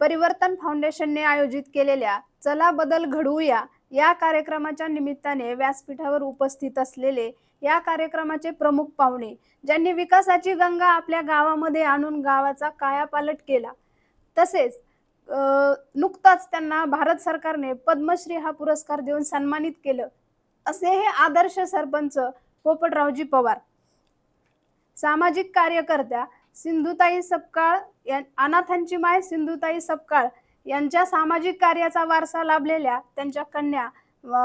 परिवर्तन फाउंडेशनने आयोजित केलेल्या चला बदल घडवूया या कार्यक्रमाच्या निमित्ताने व्यासपीठावर उपस्थित असलेले या कार्यक्रमाचे प्रमुख पाहुणे ज्यांनी विकासाची गंगा आपल्या गावामध्ये आणून गावाचा कायापालट केला. तसेच नुकताच त्यांना भारत सरकारने पद्मश्री हा पुरस्कार देऊन सन्मानित केलं. असे हे आदर्श सरपंच पोपटरावजी पवार. सामाजिक कार्यकर्त्या सिंधुताई सपकाळ अनाथांची माय सिंधुताई सपकाळ यांच्या सामाजिक कार्याचा वारसा लाभलेल्या त्यांच्या कन्या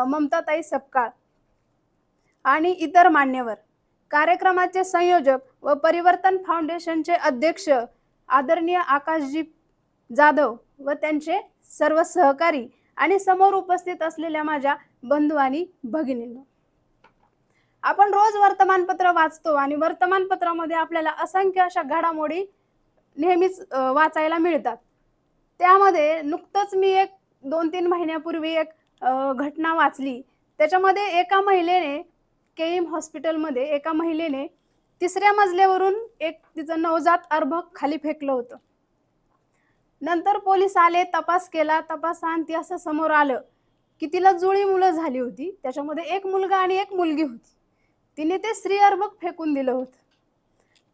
ममताताई सपकाळ आणि इतर मान्यवर. कार्यक्रमाचे संयोजक व परिवर्तन फाउंडेशनचे अध्यक्ष आदरणीय आकाशजी जाधव व त्यांचे सर्व सहकारी आणि समोर उपस्थित असलेल्या माझ्या बंधू आणि भगिनींना. आपण रोज वर्तमानपत्र वाचतो आणि वर्तमानपत्रामध्ये आपल्याला असंख्य अशा घडामोडी नेहमीच वाचायला मिळतात. त्यामध्ये नुकतंच मी एक दोन तीन महिन्यापूर्वी एक घटना वाचली. त्याच्यामध्ये एका महिलेने केईम हॉस्पिटलमध्ये एका महिलेने तिसऱ्या मजल्यावरून एक तिचं नवजात अर्भक खाली फेकलं होतं. नंतर पोलीस आले तपास केला तपासांती असं समोर आलं की तिला जुळी मुलं झाली होती. त्याच्यामध्ये एक मुलगा आणि एक मुलगी होती. तिने ते स्त्री अर्भक फेकून दिलं होतं.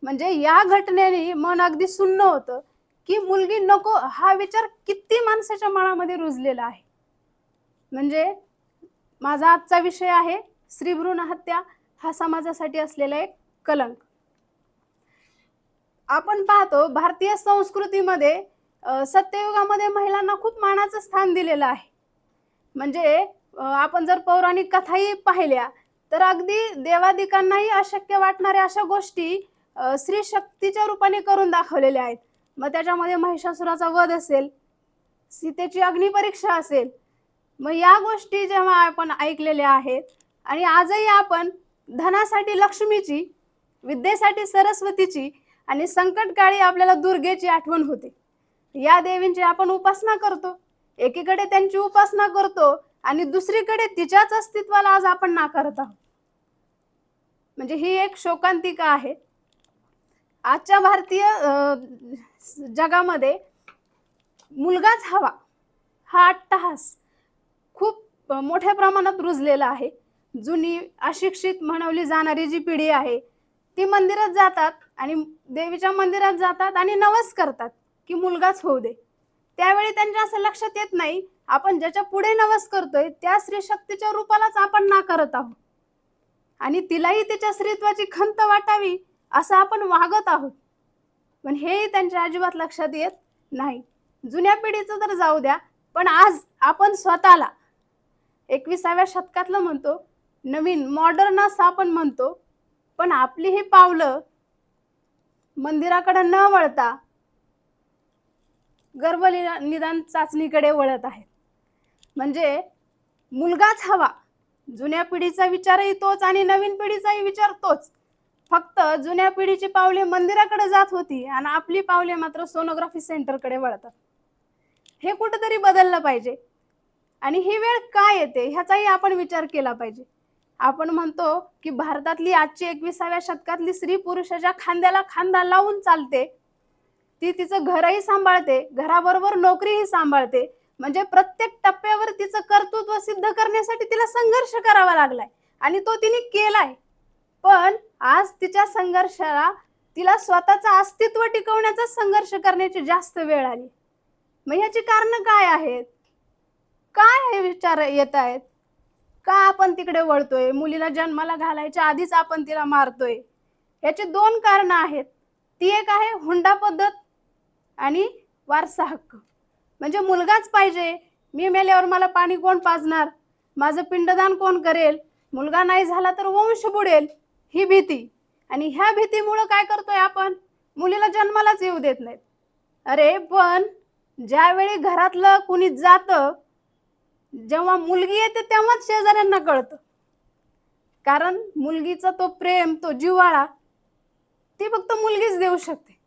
म्हणजे या घटनेने मन अगदी सुन्न होतं की मुलगी नको हा विचार किती माणसाच्या मनामध्ये रुजलेला आहे. म्हणजे माझा आजचा विषय आहे स्त्रीभ्रूण हत्या हा समाजासाठी असलेला एक कलंक. आपण पाहतो भारतीय संस्कृतीमध्ये सत्ययुगामध्ये महिलांना खूप मानाचं स्थान दिलेलं आहे. म्हणजे आपण जर पौराणिक कथाही पाहिल्या तर अगदी देवादिकांनाही अशक्य वाटणाऱ्या अशा गोष्टी अ, स्त्री शक्तीच्या रूपाने करून दाखवलेल्या आहेत. मग त्याच्यामध्ये महिषासुराचा वध असेल सीतेची अग्निपरीक्षा असेल मग या गोष्टी जेव्हा आपण ऐकलेल्या आहेत आणि आजही आपण धनासाठी लक्ष्मीची विद्येसाठी सरस्वतीची आणि संकटकाळी आपल्याला दुर्गेची आठवण होते. या देवींची आपण उपासना करतो. एकीकडे त्यांची उपासना करतो आणि दुसरीकडे तिच्याच अस्तित्वाला आज आपण नाकारत आहोत. म्हणजे ही एक शोकांतिका आहे. आजच्या भारतीय जगामध्ये मुलगाच हवा हा अट्टहास खूप मोठ्या प्रमाणात रुजलेला आहे. जुनी अशिक्षित म्हणवली जाणारी जी पिढी आहे ती मंदिरात जातात आणि देवीच्या मंदिरात जातात आणि नवस करतात की मुलगाच होऊ दे. त्यावेळी त्यांच्या असं लक्षात येत नाही. आपण ज्याच्या पुढे नवस करतोय त्या स्त्री शक्तीच्या रूपालाच आपण नाकारत आहोत. आणि तिलाही तिच्या स्त्रीत्वाची खंत वाटावी असं आपण वागत आहोत. पण हेही त्यांच्या अजिबात लक्षात येत नाही. जुन्या पिढीचं तर जाऊ द्या पण आज आपण स्वतःला एकविसाव्या शतकातलं म्हणतो नवीन मॉडर्न असं आपण म्हणतो पण आपली ही पावलं मंदिराकडे न वळता गर्भ निदान चाचणीकडे वळत आहेत म्हणजे मुलगाच हवा. जुन्या पिढीचा विचारही तोच आणि नवीन पिढीचाही विचार तोच. फक्त जुन्या पिढीची पावले मंदिराकडे जात होती आणि आपली पावले मात्र सोनोग्राफी सेंटरकडे वळतात. हे कुठंतरी बदललं पाहिजे. आणि ही वेळ काय येते ह्याचाही आपण विचार केला पाहिजे. आपण म्हणतो की भारतातली आजची एकविसाव्या शतकातली स्त्री पुरुषाच्या खांद्याला खांदा लावून चालते ती तिचं घरही सांभाळते घराबरोबर नोकरीही सांभाळते. म्हणजे प्रत्येक टप्प्यावर तिचं कर्तृत्व सिद्ध करण्यासाठी तिला संघर्ष करावा लागलाय आणि तो तिने केलाय. पण आज तिच्या संघर्षाला तिला स्वतःचं अस्तित्व टिकवण्याचा संघर्ष करण्याची जास्त वेळ आली. मग ह्याची कारण काय आहेत? काय हे विचार येत आहेत? का आपण तिकडे वळतोय? मुलीला जन्माला घालायच्या आधीच आपण तिला मारतोय? याचे दोन कारण आहेत. ती एक आहे हुंडा पद्धत आणि वारसा हक्क. म्हणजे मुलगाच पाहिजे. मी मेल्यावर मला पाणी कोण पाजणार? माझं पिंडदान कोण करेल? मुलगा नाही झाला तर वंश बुडेल. ही भीती. आणि ह्या भीतीमुळं काय करतोय आपण? मुलीला जन्मालाच येऊ देत नाहीत. अरे पण ज्यावेळी घरातलं कुणी जातं जेव्हा मुलगी येते तेव्हाच शेजाऱ्यांना कळतं. कारण मुलगीचा तो प्रेम तो जिव्हाळा ती फक्त मुलगीच देऊ शकते.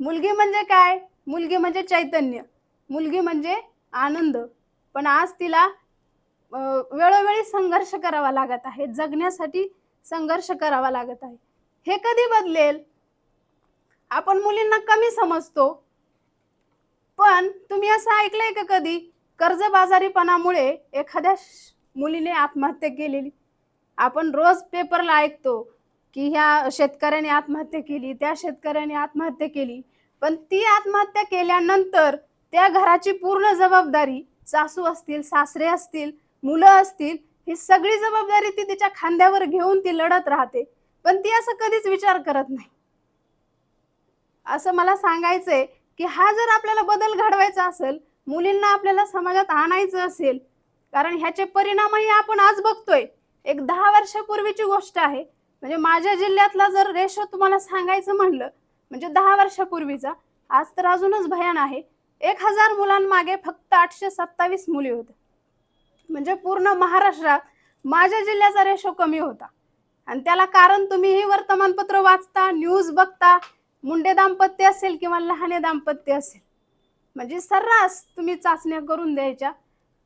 मुलगी म्हणजे काय? मुलगी म्हणजे चैतन्य मुलगी म्हणजे आनंद. पण आज तिला वेळोवेळी संघर्ष करावा लागत आहे. जगण्यासाठी संघर्ष करावा लागत आहे. हे कधी बदलेल? आपण मुलींना कमी समजतो. पण तुम्ही असं ऐकलंय का कधी? कर्जबाजारीपणामुळे एखाद्या मुलीने आत्महत्या केलेली. आपण रोज पेपरला ऐकतो की ह्या शेतकऱ्याने आत्महत्या केली त्या शेतकऱ्याने आत्महत्या केली. पण ती आत्महत्या केल्यानंतर त्या घराची पूर्ण जबाबदारी सासू असतील सासरे असतील मुलं असतील ही सगळी जबाबदारी ती तिच्या खांद्यावर घेऊन ती लढत राहते. पण ती असं कधीच विचार करत नाही. असं मला सांगायचंय की हा जर आपल्याला बदल घडवायचा असेल मुलींना आपल्याला समाजात आणायचं असेल कारण ह्याचे परिणामही आपण आज बघतोय. एक दहा वर्षापूर्वीची गोष्ट आहे. म्हणजे माझ्या जिल्ह्यातला जर रेशो तुम्हाला सांगायचं म्हणलं म्हणजे दहा वर्षापूर्वीचा. आज तर अजूनच भयान आहे. एक हजार मुलांमागे फक्त आठशे सत्तावीस मुली होत्या. म्हणजे पूर्ण महाराष्ट्रात माझ्या जिल्ह्याचा रेशो कमी होता. आणि त्याला कारण तुम्ही ही वर्तमानपत्र वाचता न्यूज बघता मुंडे दाम्पत्य असेल किंवा लहाने दाम्पत्य असेल. म्हणजे सर्रास तुम्ही चाचण्या करून द्यायच्या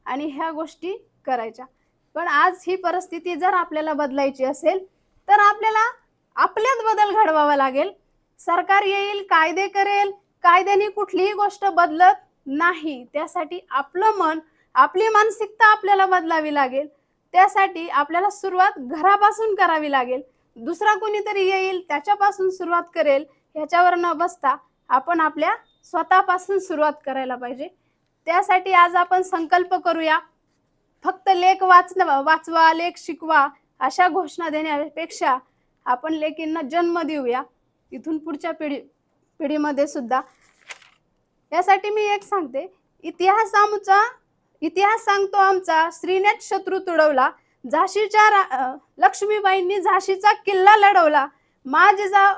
आणि ह्या गोष्टी करायच्या. पण आज ही परिस्थिती जर आपल्याला बदलायची असेल तर आपल्याला आपल्यात बदल घडवावा लागेल. सरकार येईल कायदे करेल कायद्याने कुठलीही गोष्ट बदलत नाही. त्यासाठी आपलं मन आपली मानसिकता आपल्याला बदलावी लागेल. त्यासाठी आपल्याला सुरुवात घरापासून करावी लागेल. दुसरा कोणीतरी येईल त्याच्यापासून सुरुवात करेल ह्याच्यावर न बसता आपण आपल्या स्वतःपासून सुरुवात करायला पाहिजे. त्यासाठी आज आपण संकल्प करूया फक्त लेख वाचन वाचवा लेख शिकवा अशा घोषणा देण्यापेक्षा आपण लेकींना जन्म देऊया. इथून पुढच्या पिढी पिढीमध्ये सुद्धा. यासाठी मी एक सांगते. इतिहास आमचा इतिहास सांगतो आमचा. श्रीनेत शत्रू तुडवला. झाशीच्या लक्ष्मीबाईंनी झाशीचा किल्ला लढवला. माज जा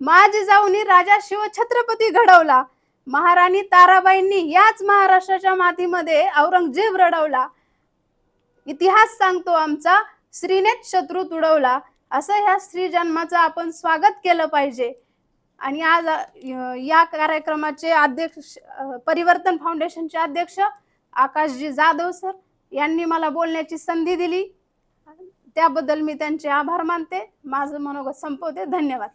मा जिजाऊनी राजा शिव छत्रपती घडवला. महाराणी ताराबाईंनी याच महाराष्ट्राच्या मातीमध्ये औरंगजेब रडवला. इतिहास सांगतो आमचा. श्रीनेत शत्रू तुडवला. असं ह्या स्त्री जन्माचं आपण स्वागत केलं पाहिजे. आणि आज या कार्यक्रमाचे अध्यक्ष परिवर्तन फाउंडेशनचे अध्यक्ष आकाशजी जाधव सर यांनी मला बोलण्याची संधी दिली. त्याबद्दल मी त्यांचे आभार मानते. माझं मनोगत संपवते. धन्यवाद.